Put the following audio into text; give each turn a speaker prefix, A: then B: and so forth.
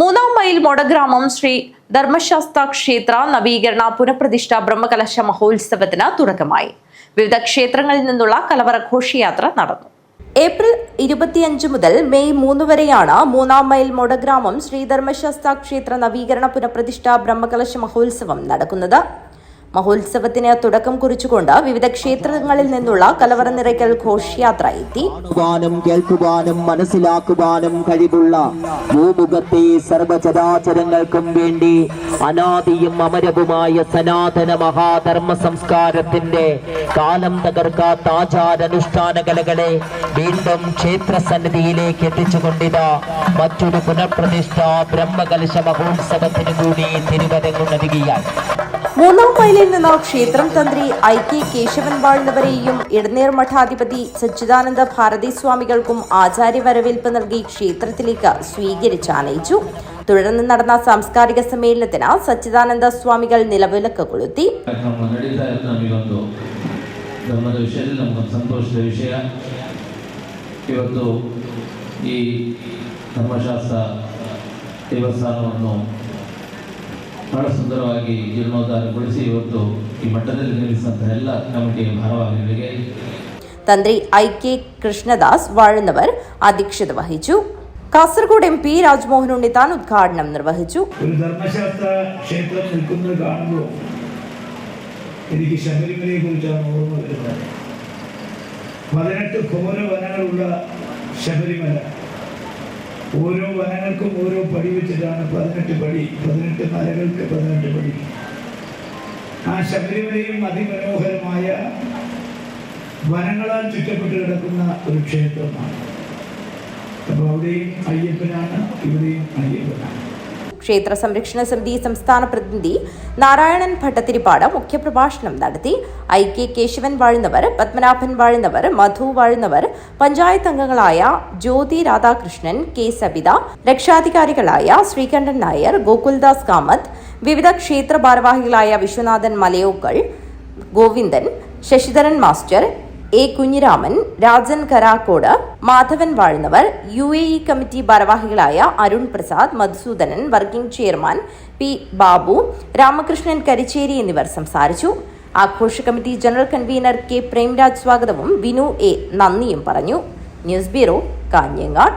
A: മൂന്നാം മൈൽ മൊടഗ്രാമം ശ്രീ ധർമ്മശാസ്ത്ര ക്ഷേത്ര നവീകരണ പുനഃപ്രതിഷ്ഠ ബ്രഹ്മകലശ മഹോത്സവത്തിന് തുടക്കമായി. വിവിധ ക്ഷേത്രങ്ങളിൽ നിന്നുള്ള കലവറ ഘോഷയാത്ര നടന്നു. ഏപ്രിൽ ഇരുപത്തിയഞ്ച് മുതൽ മെയ് മൂന്ന് വരെയാണ് മൂന്നാം മൈൽ മൊടഗ്രാമം ശ്രീ ധർമ്മശാസ്ത്ര ക്ഷേത്ര നവീകരണ പുനഃപ്രതിഷ്ഠ ബ്രഹ്മകലശ മഹോത്സവം നടക്കുന്നത്. മഹോത്സവത്തിന് തുടക്കം കുറിച്ചുകൊണ്ട് വിവിധ ക്ഷേത്രങ്ങളിൽ നിന്നുള്ള കലവറ നിറയ്ക്കൽ ഘോഷയാത്ര എത്തി.
B: കേൾക്കുവാനും മനസ്സിലാക്കുവാനും കഴിവുള്ള ഭൂമുഖത്തെ സർവചരാചരങ്ങൾക്കും വേണ്ടി അനാദിയും അമരവുമായ സനാതന മഹാധർമ്മ സംസ്കാരത്തിന്റെ കാലം തകർക്കാത്ത ആചാരാനുഷ്ഠാന കലകളെ വീണ്ടും ക്ഷേത്ര സന്നിധിയിലേക്ക് എത്തിച്ചുകൊണ്ടിതാ മറ്റൊരു പുനഃപ്രതിഷ്ഠ ബ്രഹ്മകലശ മഹോത്സവത്തിന് കൂടി തിരുവരങ്ങുണരുകയാണ്
A: മൂന്നാം മൈലിൽ നിന്ന ക്ഷേത്രം തന്ത്രി ഐ കെ കേശവൻ വാഴുന്നവരെയും ഇടനീർ മഠാധിപതി സച്ചിദാനന്ദ ഭാരതി സ്വാമികൾക്കും ആചാര്യ വരവേൽപ്പ് നൽകി ക്ഷേത്രത്തിലേക്ക് സ്വീകരിച്ചാനയിച്ചു തുടർന്ന് നടന്ന
C: സാംസ്കാരിക സമ്മേളനത്തിന് സച്ചിദാനന്ദ സ്വാമികൾ നിലവിലക്ക് കൊളുത്തി. ಇವತ್ತು ಬಹಳ ಸುಂದರವಾಗಿ ಜೀರ್ಣೋದ್ಧಾರಗೊಳಿಸಿ ಇವತ್ತು ಈ ಮಟ್ಟದಲ್ಲಿ ನಿರ್ಮಿಸಿದಂತಹ ಎಲ್ಲ ಕಮಿಟಿಯ ಭಾರವಾಹಿಗಳಿಗೆ
A: തന്ത്രി ഐ കെ കൃഷ്ണദാസ് വാഴുന്നവർ അധ്യക്ഷത വഹിച്ചു കാസർഗോഡ് എം പി രാജ്മോഹൻ ഉണ്ണിത്താൻ ഉദ്ഘാടനം നിർവഹിച്ചു
D: ഒരു ധർമ്മശാസ്ത്ര ക്ഷേത്രം നിൽക്കുന്നത് കാണുമ്പോൾ എനിക്ക് ശബരിമലയെ കുറിച്ചാണ് ഓർമ്മ വരുന്നത് പതിനെട്ട് ഘോര വനങ്ങളുള്ള ശബരിമല ഓരോ വനങ്ങൾക്കും ഓരോ പടി വെച്ചിട്ടാണ് പതിനെട്ട് പടി പതിനെട്ട് മലകൾക്ക് പതിനെട്ട് പടി. ആ ശബരിമലയും അതിമനോഹരമായ വനങ്ങളാൽ ചുറ്റപ്പെട്ട് കിടക്കുന്ന ഒരു ക്ഷേത്രമാണ്. അപ്പോൾ അവിടെയും അയ്യപ്പനാണ് ഇവിടെയും അയ്യപ്പനാണ്.
A: ക്ഷേത്ര സംരക്ഷണ സമിതി സംസ്ഥാന പ്രതിനിധി നാരായണൻ ഭട്ടത്തിരിപ്പാട് മുഖ്യപ്രഭാഷണം നടത്തി. ഐ കെ കേശവൻ വാഴുന്നവർ പത്മനാഭൻ വാഴുന്നവർ മധു വാഴുന്നവർ പഞ്ചായത്ത് അംഗങ്ങളായ ജ്യോതി രാധാകൃഷ്ണൻ കെ സബിത രക്ഷാധികാരികളായ ശ്രീകണ്ഠൻ നായർ ഗോകുൽദാസ് കാമത്ത് വിവിധ ക്ഷേത്ര ഭാരവാഹികളായ Viswanathan മലയോക്കൾ Govindan Sasidharan master A Kunhiraman Rajan Karakkod Madhavan Vazhunnavar U A E committee ഭാരവാഹികളായ Arun Prasad Madhusudanan working chairman P Babu Ramakrishnan Karicheri എന്നിവർ സംസാരിച്ചു. ആഘോഷ committee general convener K Premraj സ്വാഗതവും വിനു എ നന്ദിയും പറഞ്ഞു. News bureau Kanhangad.